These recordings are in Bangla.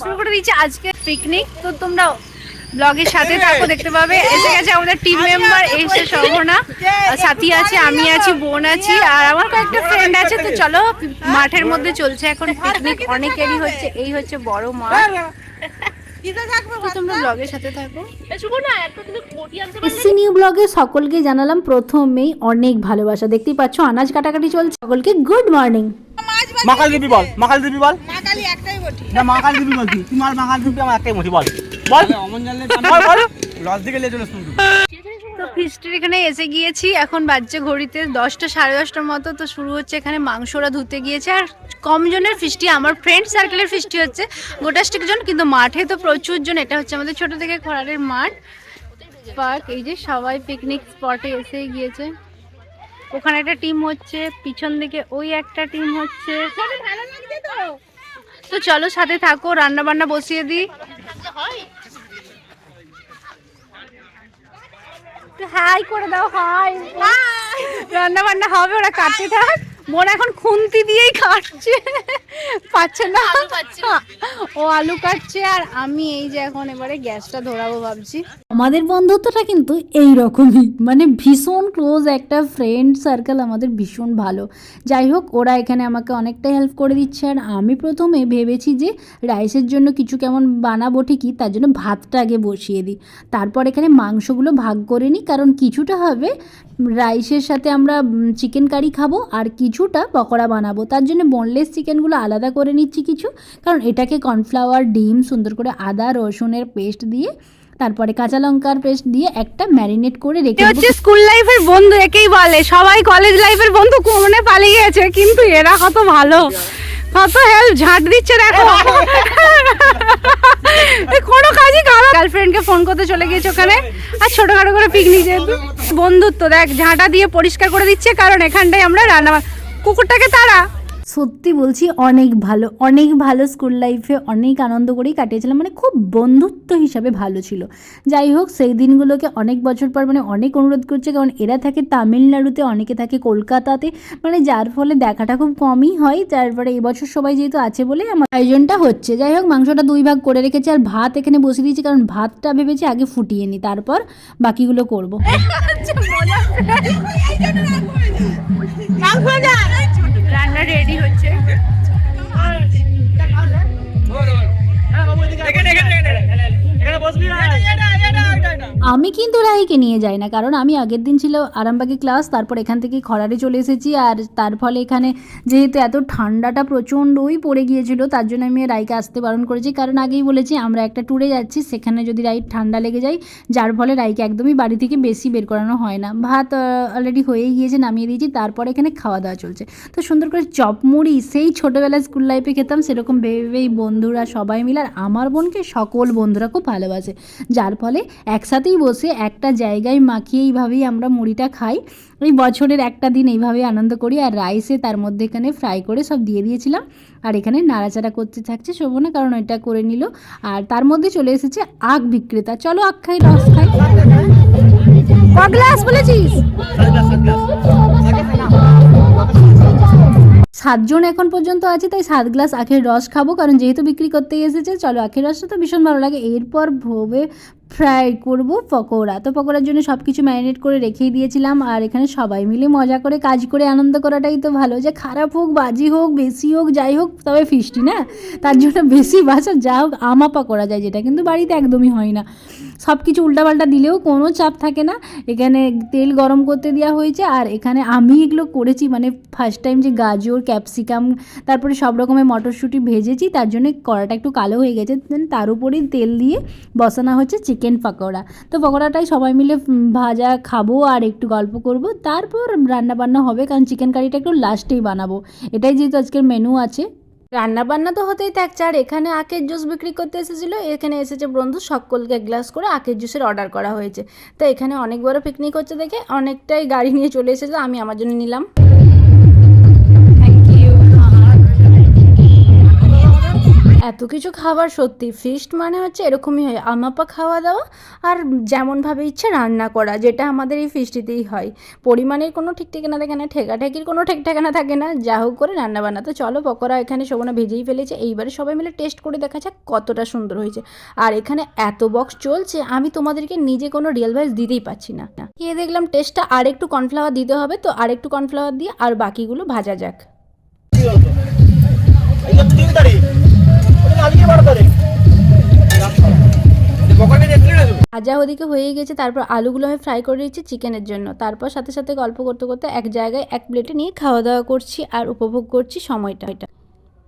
শুরু করে দিচ্ছি আজকে পিকনিক তো তোমরা ব্লগের সাথে থাকো দেখতে পাবে। এসে গেছে আমাদের টিম মেম্বার এসে শোভনা আর সাথী আছে আমি আছি বোন আছি আর আমার কয়েকটা ফ্রেন্ড আছে। তো চলো মাঠের মধ্যে চলছে এখন পিকনিক অনেকেরই হচ্ছে এই হচ্ছে বড় মাঠ সাথে থাকো। নিউ ব্লগে সকলকে জানালাম প্রথমেই অনেক ভালোবাসা। দেখতেই পাচ্ছ আনাজ কাটাকাটি চলছে। সকলকে গুড মর্নিং মাকাল দিবি বল মাকাল দিবি বল। মাকালি একটাই বটি। না মাকাল দিবি বলছি। তুই মাল মাকাল দিবি আমার একটাই মুঠি বল। বল। অমন জানলে বল বল। লস দিকে চলে শুনবি। তো ফিস্টের এখানে এসে গিয়েছি এখন বাজছে ঘড়িতে দশটা সাড়ে দশটার মতো তো শুরু হচ্ছে এখানে মাংসরা ধুতে গিয়েছে আর কম জনের ফিস্টি আমার ফ্রেন্ড সার্কেলের ফিস্টি হচ্ছে। গোটাস্টিক জন কিন্তু মাঠে তো প্রচুর জন এটা হচ্ছে আমাদের ছোট থেকে খরারের মাঠ। পার্ক এই যে সবাই পিকনিক স্পটে এসে গিয়েছে। ওখানে একটা টিম হচ্ছে পিছন দিকে ওই একটা টিম হচ্ছে। তো। চলো সাথে থাকো রান্না বান্না বসিয়ে দিই। হাই করে দাও হাই। রান্না বান্না হবে ওরা কাটতে থাক। মনে এখন খুন্তি দিয়েই কাটছে। পাচ্ছে না? ও আলু কাটছে আর আমি এই যে এখন এবারে গ্যাসটা ধরাবো ভাবছি। আমাদের বন্ধুত্বটা কিন্তু এই রকমই মানে ভীষণ ক্লোজ একটা ফ্রেন্ড সার্কেল আমাদের ভীষণ ভালো। যাই হোক ওরা এখানে আমাকে অনেকটাই হেল্প করে দিচ্ছে আর আমি প্রথমে ভেবেছি যে রাইসের জন্য কিছু কেমন বানাবো ঠিকই তার জন্য ভাতটা আগে বসিয়ে দিই। তারপর এখানে মাংসগুলো ভাগ করে নিই কারণ কিছুটা হবে রাইসের সাথে আমরা চিকেন কারি খাব আর কিছুটা পকোড়া বানাবো। তার জন্য বোনলেস চিকেনগুলো আলাদা করে নিচ্ছি কিছু। কারণ এটাকে কর্নফ্লাওয়ার ডিম সুন্দর করে আদা রসুনের পেস্ট দিয়ে তারপরে কাঁচা লঙ্কার পেস্ট দিয়ে একটা ম্যারিনেট করে রেখে হচ্ছে স্কুল লাইফের বন্ধু একেই বলে। সবাই কলেজ লাইফের বন্ধু কোনে পালিয়ে গেছে কিন্তু এরা কত ভালো। কত হেল্প ঝাঁট দিচ্ছে দেখো। কোনো কাজই খারাপ। গার্লফ্রেন্ডকে ফোন করতে চলে গিয়েছে ওখানে আর ছোটখাটো করে পিকনিক যেহেতু। বন্ধুত্ব দেখ ঝাঁটা দিয়ে পরিষ্কার করে দিচ্ছে কারণ এখানটায় আমরা রান্না কুকুরটাকে তারা সত্যি বলছি অনেক ভালো অনেক ভালো স্কুল লাইফে অনেক আনন্দ করেই কাটিয়েছিলাম। মানে খুব বন্ধুত্ব হিসাবে ভালো ছিল। যাই হোক সেই দিনগুলোকে অনেক বছর পর মানে অনেক অনুরোধ করছে কারণ এরা থাকে তামিলনাড়ুতে অনেকে থাকে কলকাতাতে। মানে যার ফলে দেখাটা খুব কমই হয়। তারপরে এবছর সবাই যেহেতু আছে বলে আমার আয়োজনটা হচ্ছে। যাই হোক মাংসটা দুই ভাগ করে রেখেছি আর ভাত এখানে বসিয়ে দিয়েছি কারণ ভাতটা ভেবেছি আগে ফুটিয়ে নিই তারপর বাকিগুলো করব। রান্না রেডি হচ্ছে। এখানে। আমি কিন্তু রাহিকে নিয়ে যাই না, কারণ আমি আগের দিন ছিল আরামবাগে ক্লাস, তারপর এখান থেকে খরারে চলে এসেছি, আর তার ফলে এখানে যেহেতু এত ঠান্ডাটা প্রচণ্ডই পড়ে গিয়েছিল, তার জন্য আমি রাইকে আসতে বারণ করেছি। কারণ আগেই বলেছি, আমরা একটা ট্যুরে যাচ্ছি, সেখানে যদি রাইড ঠান্ডা লেগে যায়, যার ফলে রাইকে একদমই বাড়ি থেকে বেশি বের করানো হয় না। ভাত অলরেডি হয়েই গিয়েছে, নামিয়ে দিয়েছি, তারপর এখানে খাওয়া দাওয়া চলছে। তো সুন্দর করে চপ মুড়ি সেই ছোটোবেলায় স্কুল লাইফে খেতাম, সেরকম ভেবে ভেবেই বন্ধুরা সবাই মিলে, আর আমার বোনকে সকল বন্ধুরা খুব ভালোবাসে, যার ফলে একসাথেই বসে একটা জায়গায় মাখিয়ে এইভাবেই আমরা মুড়িটা খাই। ওই বছরের একটা দিন এইভাবেই আনন্দ করি আর রাইসে তার মধ্যে এখানে ফ্রাই করে সব দিয়ে দিয়েছিলাম। আর এখানে নাড়াচাড়া করতে থাকছে শোভনা কারণ ওইটা করে নিল। আর তার মধ্যে চলে এসেছে আখ বিক্রেতা। চলো আখ খাই, রস খাই। সাতজন এখন পর্যন্ত আছে, তাই সাত গ্লাস আখের রস খাব। কারণ যেহেতু বিক্রি করতে এসেছে, চলো আখের রসটা তো ভীষণ ভালো লাগে। এরপর ভোবে ফ্রাই করব পকোড়া। তো পকোড়ার জন্য সব কিছু ম্যারিনেট করে রেখেই দিয়েছিলাম, আর এখানে সবাই মিলে মজা করে কাজ করে আনন্দ করাটাই তো ভালো। যে খারাপ হোক, বাজি হোক, বেশি হোক, যাই হোক, তবে ফিস্টি না? তার জন্য বেশি বাসা যা হোক আমাপা করা যায় যেটা, কিন্তু বাড়িতে একদমই হয় না। সব কিছু উল্টাপাল্টা দিলেও কোনো চাপ থাকে না। এখানে তেল গরম করতে দেওয়া হয়েছে, আর এখানে আমি এগুলো করেছি মানে ফার্স্ট টাইম যে গাজর ক্যাপসিকাম তারপরে সব রকমের মটরশুঁটি ভেজেছি, তার জন্য কড়াটা একটু কালো হয়ে গেছে দেন তার উপরেই তেল দিয়ে বসানো হচ্ছে চিকেন পকোড়া। তো পকোড়াটাই সবাই মিলে ভাজা খাব আর একটু গল্প করব। তারপর রান্না বান্না হবে, কারণ চিকেন কারিটা একটু লাস্টেই বানাবো। এটাই যেহেতু আজকের মেনু আছে। রান্না বান্না তো হতেই থাকছে আর এখানে আখের জুস বিক্রি করতে এসেছিল। এখানে এসেছে বন্ধু, সকলকে এক গ্লাস করে আখের জুসের অর্ডার করা হয়েছে। তো এখানে অনেক বড় পিকনিক হচ্ছে দেখে, অনেকটাই গাড়ি নিয়ে চলে এসেছে আমি আমার জন্য নিলাম। এত কিছু খাবার সত্যি ফিস্ট মানে হচ্ছে এরকমই হয়। আমাপা খাওয়া দাওয়া আর যেমনভাবে ইচ্ছে রান্না করা, যেটা আমাদের এই ফিস্টিতেই হয়। পরিমাণের কোনো ঠিক ঠিকানা থাকে না, ঠেকাঠেকির কোনো ঠিক ঠিকানা থাকে না, যা হোক করে রান্না বান্না। তো চলো পকোড়া এখানে শোভনা ভেজেই ফেলেছে, এইবারে সবাই মিলে টেস্ট করে দেখা যাক কতটা সুন্দর হয়েছে। আর এখানে এত বক্স চলছে, আমি তোমাদেরকে নিজে কোনো রিয়েল ভয়েস দিতেই পাচ্ছি না। খেয়ে দেখলাম টেস্টটা আর একটু কর্নফ্লাওয়ার দিতে হবে, তো আর একটু কর্নফ্লাওয়ার দিয়ে আর বাকিগুলো ভাজা যাক। ভাজা ওদিকে হয়ে গেছে, তারপর আলুগুলো আমি ফ্রাই করে দিচ্ছি চিকেনের জন্য। তারপর সাথে সাথে গল্প করতে করতে এক জায়গায় এক প্লেটে নিয়ে খাওয়া দাওয়া করছি আর উপভোগ করছি সময়টা। এটা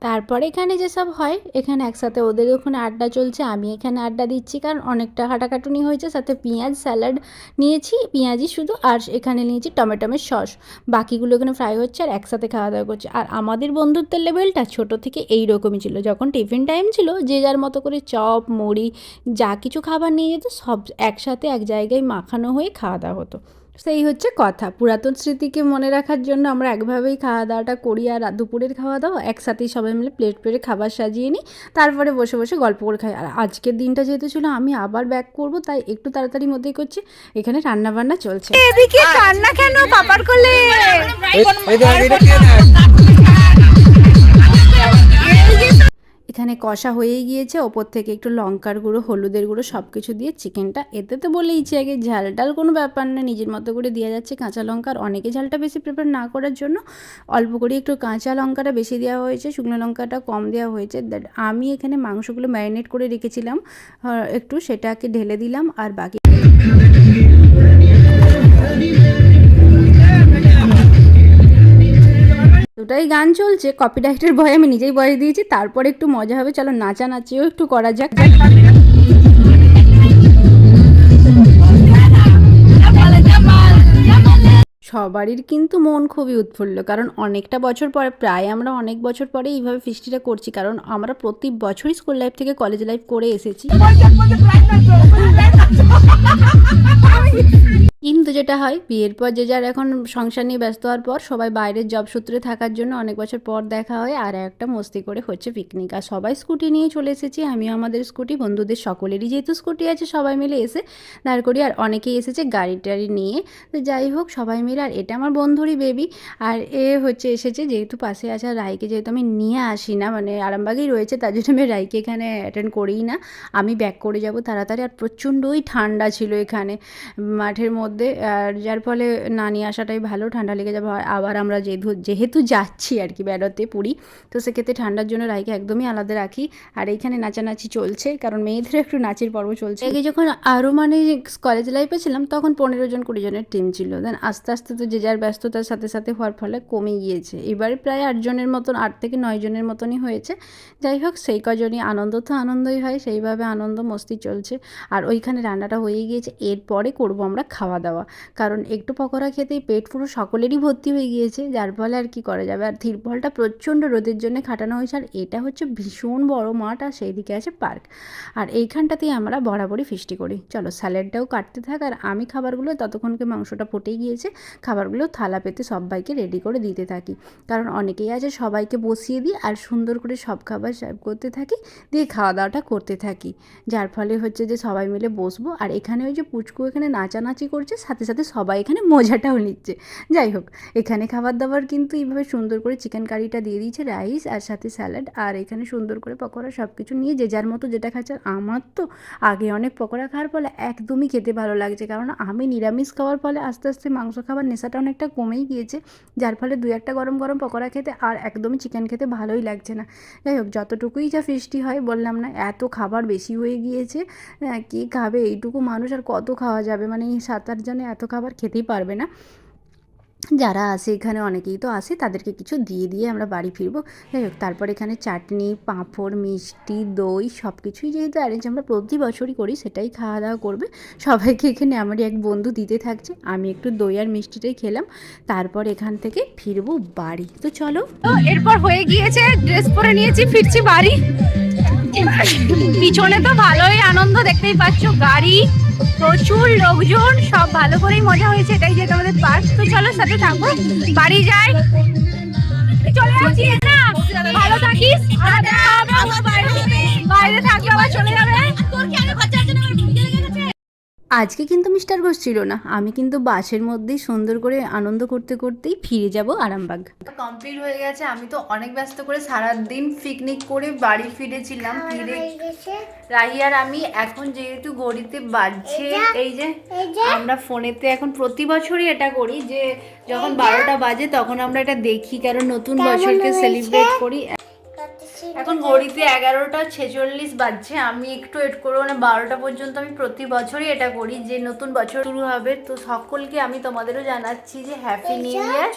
তারপরে এখানে যেসব হয়, এখানে একসাথে ওদের ওখানে আড্ডা চলছে, আমি এখানে আড্ডা দিচ্ছি, কারণ অনেকটা হাঁটাকাটুনি হয়েছে, সাথে পেঁয়াজ স্যালাড নিয়েছি পেঁয়াজি শুধু, আর এখানে নিয়েছি টমেটোমের সস, বাকিগুলো এখানে ফ্রাই হচ্ছে আর একসাথে খাওয়া দাওয়া করছে, আর আমাদের বন্ধুত্বের লেভেলটা ছোট থেকে এই রকমই ছিল, যখন টিফিন টাইম ছিল, যে যার মতো করে চপ, মুড়ি, যা কিছু খাবার নিয়ে যেত, সব একসাথে এক জায়গায় মাখানো হয়ে খাওয়া দাওয়া হতো। সেই হচ্ছে কথা। পুরাতন স্মৃতিকে মনে রাখার জন্য আমরা একভাবেই খাওয়া দাওয়াটা করি আর দুপুরের খাওয়া দাওয়া একসাথেই সবাই মিলে প্লেট প্লেটে খাবার সাজিয়ে নিই তারপরে বসে বসে গল্প করে খাই। আর আজকের দিনটা যেহেতু ছিল আমি আবার ব্যাক করব তাই একটু তাড়াতাড়ি মধ্যেই করছি। এখানে রান্না বান্না চলছে। এদিকে রান্না কেন? পাপার কোলে। এখানে কষা হয়েই গিয়েছে। ওপর থেকে একটু লঙ্কার গুঁড়ো, হলুদের গুঁড়ো সব কিছু দিয়ে চিকেনটা এতে তো বলেইছি আগে, ঝাল টাল কোনো ব্যাপার না। নিজের মতো করে দেওয়া যাচ্ছে কাঁচা লঙ্কা আর অনেকে ঝালটা বেশি প্রিফার না করার জন্য অল্প করে একটু কাঁচা লঙ্কাটা বেশি দেওয়া হয়েছে, শুকনো লঙ্কাটা কম দেওয়া হয়েছে। দ্যাট আমি এখানে মাংসগুলো ম্যারিনেট করে রেখেছিলাম একটু সেটাকে ঢেলে দিলাম আর বাকি দুটাই গান চলছে কপিরাইটের ভয়ে আমি নিজেই বয়ে দিয়েছি, তারপরে একটু মজা হবে, চলো নাচানাচিও একটু করা যাক। সবারই কিন্তু মন খুবই উৎফুল্ল, কারণ অনেকটা বছর পরে, প্রায় আমরা অনেক বছর পরে এইভাবে ফিস্টিটা করছি, কারণ আমরা প্রতি বছরই স্কুল লাইফ থেকে কলেজ লাইফ করে এসেছি। কিন্তু যেটা হয়, বিয়ের পর যে যার এখন সংসার নিয়ে ব্যস্ত হওয়ার পর সবাই বাইরের জব সূত্রে থাকার জন্য অনেক বছর পর দেখা হয় আর একটা মস্তি করে হচ্ছে পিকনিক আর সবাই স্কুটি নিয়ে চলে এসেছি, আমিও আমাদের স্কুটি বন্ধুদের সকলেরই যেহেতু স্কুটি আছে, সবাই মিলে এসে দাঁড় করি আর অনেকেই এসেছে গাড়ি টাড়ি নিয়ে। তো যাই হোক, সবাই মিলে আর এটা আমার বন্ধুরই বেবি আর এ হচ্ছে এসেছে, যেহেতু পাশে আছে আর রাইকে যেহেতু আমি নিয়ে আসি না মানে আরামবাগেই রয়েছে, তার জন্য আমি রাইকে এখানে অ্যাটেন্ড করিই না। আমি ব্যাক করে যাব তাড়াতাড়ি আর প্রচণ্ডই ঠান্ডা ছিল এখানে, মাঠের মধ্যে, আর যার ফলে না নিয়ে আসাটাই ভালো, ঠান্ডা লেগে যাবে, আবার আমরা যেহেতু যেহেতু যাচ্ছি আর কি বেড়াতে পুরী, তো সেক্ষেত্রে ঠান্ডার জন্য রাইকে একদমই আলাদা রাখি, আর এইখানে নাচানাচি চলছে, কারণ মেয়েদের একটু নাচের পর্ব চলছে। আগে যখন আরও মানে কলেজ লাইফে ছিলাম, তখন পনেরো জন, কুড়ি জনের টিম ছিল দেন আস্তে আস্তে তো যে যার ব্যস্ততার সাথে সাথে হওয়ার ফলে কমে গিয়েছে। এবারে প্রায় আটজনের মতন, আট থেকে নয় জনের মতনই হয়েছে। যাই হোক, সেই কজনই, আনন্দ তো আনন্দই হয়, সেইভাবে আনন্দ, মস্তি চলছে। আর ওইখানে রান্নাটা হয়ে গিয়েছে, এরপরে করব আমরা খাওয়া দাওয়া কারণ একটু পকোড়া খেতেই পেট পুরো সকলেরই ভর্তি হয়ে গিয়েছে, যার ফলে আর কি করা যাবে? আর থিরপলটা প্রচণ্ড রোদের জন্য খাটানো হয়েছে, আর এটা হচ্ছে ভীষণ বড় মাঠ, আর সেই দিকে আছে পার্ক। আর এইখানটাতেই আমরা বরাবরই ফিস্টি করি। চলো, স্যালাডটাও কাটতে থাক, আর আমি খাবারগুলো ততক্ষণকে মাংসটা ফুটেই গিয়েছে, খাবারগুলো থালা পেতে সবাইকে রেডি করে দিতে থাকি। কারণ অনেকেই আছে সবাইকে বসিয়ে দিই, আর সুন্দর করে সব খাবার সার্ভ করতে থাকি, দিয়ে খাওয়া দাওয়াটা করতে থাকি। যার ফলে হচ্ছে যে সবাই মিলে বসবো আর এখানে ওই যে পুচকু এখানে নাচানাচি করছে, সাথে সাথে সবাই এখানে মজাটাও নিচ্ছে। যাই হোক, এখানে খাবার দাবার কিন্তু এইভাবে সুন্দর করে চিকেন কারিটা দিয়ে দিয়েছে রাইস আর সাথে স্যালাড আর এখানে সুন্দর করে পকোড়া সব কিছু নিয়ে যে যার মতো যেটা খাচ্ছে আমার তো আগে অনেক পকোড়া খাওয়ার ফলে একদমই খেতে ভালো লাগছে, কারণ আমি নিরামিষ খাওয়ার ফলে আস্তে আস্তে মাংস খাবার নেশাটা অনেকটা কমেই গিয়েছে, যার ফলে দু একটা গরম গরম পকোড়া খেতে আর একদমই চিকেন খেতে ভালোই লাগছে না। যাই হোক, যতটুকুই যা ফিস্টি হয় বললাম না, এত খাবার বেশি হয়ে গিয়েছে কে খাবে এইটুকু মানুষ আর কত খাওয়া যাবে? মানে এই সাত আট জনে এত খাবার খেতেই পারবে না। যারা আসে এখানে অনেকেই তো আসে তাদেরকে কিছু দিয়ে দিয়ে আমরা বাড়ি ফিরবো। যাই হোক, তারপর এখানে চাটনি, পাঁপড়, মিষ্টি, দই সব কিছুই যেহেতু অ্যারেঞ্জ আমরা প্রতি বছরই করি, সেটাই খাওয়া দাওয়া করবে। সবাইকে এখানে আমারই এক বন্ধু দিতে থাকছে। আমি একটু দই আর মিষ্টিটাই খেলাম। তারপর এখান থেকে ফিরবো বাড়ি। তো চলো। এরপর হয়ে গিয়েছে ড্রেস পরে নিয়েছি, ফিরছি বাড়ি। পিছনে তো ভালোই আনন্দ দেখতেই পাচ্ছ। গাড়ি প্রচুর লোকজন সব ভালো করেই মজা হয়েছে এটাই যেহেতু আমাদের পার্ক তো চলো সাথে থাকো। বাড়ি যাই। চলে আসি না ভালো থাকিস। বাইরে থাকবে আবার চলে আজকে কিন্তু মিস্টার ঘোষ ছিল না। আমি কিন্তু বাসের মধ্যেই সুন্দর করে আনন্দ করতে করতেই ফিরে যাব আরামবাগ। কমপ্লিট হয়ে গেছে। আমি তো অনেক ব্যস্ত করে সারা দিন পিকনিক করে বাড়ি ফিরেছিলাম। ফিরে রাহি আর আমি এখন যেহেতু ঘড়িতে বাজছে এই যে আমরা ফোনেতে এখন প্রতি বছরই এটা করি যে যখন বারোটা বাজে তখন আমরা এটা দেখি কারণ নতুন বছরকে সেলিব্রেট করি। এখন ঘড়িতে এগারোটা ছেচল্লিশ বাজছে আমি একটু এড করব মানে বারোটা পর্যন্ত আমি প্রতি বছরই এটা করি যে নতুন বছর শুরু হবে। তো সকলকে আমি তোমাদেরও জানাচ্ছি যে হ্যাপি নিউ ইয়ার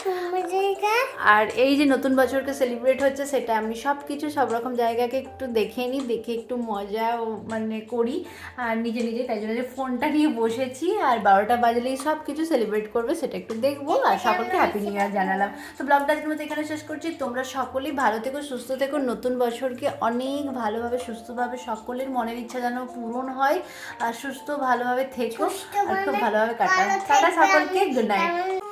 আর এই যে নতুন বছরকে সেলিব্রেট হচ্ছে সেটা আমি সব কিছু সব রকম জায়গাকে একটু দেখে নিই দেখে একটু মজা মানে করি। আর নিজে নিজে তাই জন্য যে ফোনটা নিয়ে বসেছি আর বারোটা বাজলেই সব কিছু সেলিব্রেট করবে সেটা একটু দেখব আর সকলকে হ্যাপি নিউ ইয়ার জানালাম। তো ব্লগটা আজকের মতো এখানে শেষ করছি তোমরা সকলেই ভালো থেকো সুস্থ থেকো নতুন বছরকে অনেক ভালোভাবে সুস্থভাবে সকলের মনের ইচ্ছা যেন পূরণ হয় আর সুস্থ ভালোভাবে থেকো আর খুব ভালোভাবে কাটাও। টাটা সকলকে গুড নাইট